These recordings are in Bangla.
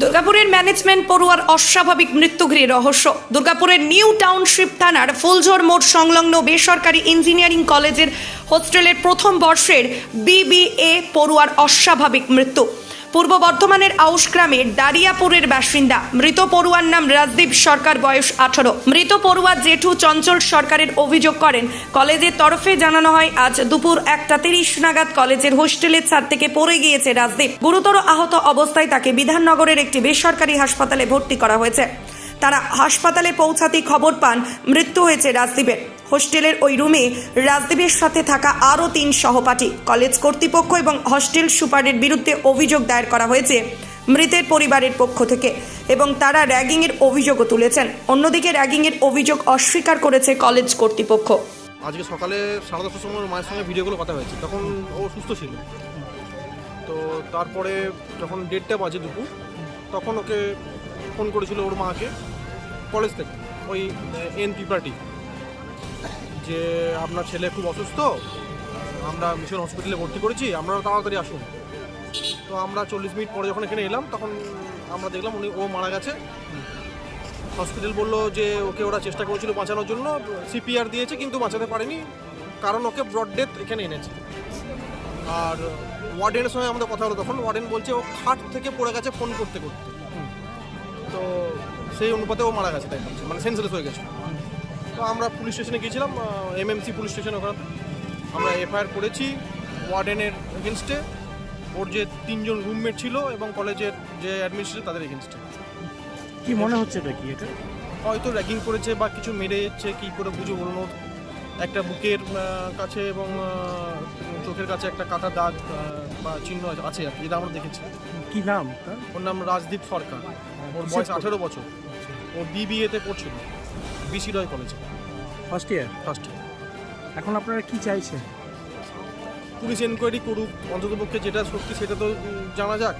দুর্গাপুরের ম্যানেজমেন্ট পড়ুয়ার অস্বাভাবিক মৃত্যু ঘিরে রহস্য। দুর্গাপুরের নিউ টাউনশিপ থানার ফুলঝোর মোড় সংলগ্ন বেসরকারি ইঞ্জিনিয়ারিং কলেজের হোস্টেলের প্রথম বর্ষের বিবিএ পড়ুয়ার অস্বাভাবিক মৃত্যু। পূর্ব বর্ধমানের আউশ গ্রামের দারিয়াপুরের বাসিন্দা। মৃত পড়ুয়ার নাম রাজদীপ সরকার, বয়স আঠারো। মৃত পড়ুয়া জেঠু চঞ্চল সরকারের অভিযোগ করেন কলেজের তরফে জানানো হয়, আজ দুপুর একটা তিরিশ নাগাদ কলেজের হোস্টেলের ছাদ থেকে পড়ে গিয়েছে রাজদীপ। গুরুতর আহত অবস্থায় তাকে বিধাননগরের একটি বেসরকারি হাসপাতালে ভর্তি করা হয়েছে। তারা হাসপাতালে পৌঁছাতেই খবর পান, মৃত্যু হয়েছে রাজদীপের। হোস্টেলের ওই রুমে রাজদীপের সাথে থাকা আরও তিন সহপাঠী, কলেজ কর্তৃপক্ষ এবং হস্টেল সুপারের বিরুদ্ধে অভিযোগ দায়ের করা হয়েছে মৃতের পরিবারের পক্ষ থেকে এবং তারা র্যাগিংয়ের অভিযোগও তুলেছেন। অন্যদিকে র্যাগিংয়ের অভিযোগ অস্বীকার করেছে কলেজ কর্তৃপক্ষ। আজকে সকালে সাড়ে দশটার সময় মায়ের সঙ্গে ভিডিওগুলো কথা হয়েছে। তখন ও সুস্থ ছিল। তো তারপরে যখন ডেটটা বাজে দুপুর, তখন ওকে ফোন করেছিল ওর মাকে, কলেজ থেকে, ওই এন পিপার্টি যে আপনার ছেলে খুব অসুস্থ, আমরা মিশন হসপিটালে ভর্তি করেছি আপনারা তাড়াতাড়ি আসুন। তো আমরা চল্লিশ মিনিট পরে যখন এখানে এলাম, তখন আমরা দেখলাম উনি, ও মারা গেছে। হসপিটাল বলল যে ওকে ওরা চেষ্টা করেছিল বাঁচানোর জন্য সিপিআর দিয়েছে, কিন্তু বাঁচাতে পারেনি, কারণ ওকে ব্রড ডেথ এখানে এনেছে। আর ওয়ার্ডেনের সঙ্গে আমাদের কথা হলো তখন ওয়ার্ডেন বলছে ও খাট থেকে পড়ে গেছে ফোন করতে করতে। তো সেই অনুপাতে ও মারা গেছে, তাই মানে সেন্সলেস হয়ে গেছে। আমরা পুলিশ স্টেশনে গিয়েছিলাম এমএমসি পুলিশ স্টেশন ওখানে আমরা এফআইআর করেছি ওয়ার্ডেনের এগেনস্টে ওর যে তিনজন রুমমেট ছিল এবং কলেজের যে অ্যাডমিনিস্ট্রেটর তাদের এগেনস্টে কি মনে হচ্ছে এটা কি এটা? হয়তো র্যাগিং করেছে বা কিছু মেরে যাচ্ছে কি করে বুঝে বলুন একটা বুকের কাছে এবং চোখের কাছে একটা কাটা দাগ বা চিহ্ন আছে- আর কি যেটা আমরা দেখেছি। কি নাম ওর নাম রাজদীপ সরকার। ওর বয়স আঠেরো বছর। ও বিবিএতে পড়ছিল। বিসি রয় কলেজে ফার্স্ট ইয়ার ফার্স্ট ইয়ার এখন আপনারা কি চাইছেন? পুলিশ এনকোয়ারি করুক অন্ততপক্ষে যেটা সত্যি সেটা তো জানা যাক।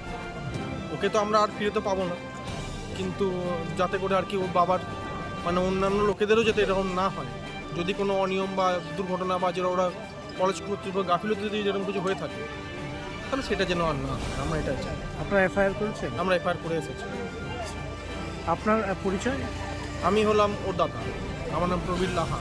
ওকে তো আমরা আর ফিরে তো পাবো না। কিন্তু যাতে করে আর কি ওর বাবার মানে অন্যান্য লোকেদেরও যাতে এরকম না হয়। যদি কোনো অনিয়ম বা দুর্ঘটনা বা যেটা ওরা কলেজ কর্তৃপক্ষ গাফিলতি যদি যেরকম কিছু হয়ে থাকে তাহলে সেটা যেন আর না হয়। আমরা এটা চাই। আপনারা এফআইআর করেছেন? আমরা এফআইআর করে এসেছি। আপনার পরিচয়? আমি হলাম ওর দাদা। আমার নাম প্রবীর লাহা।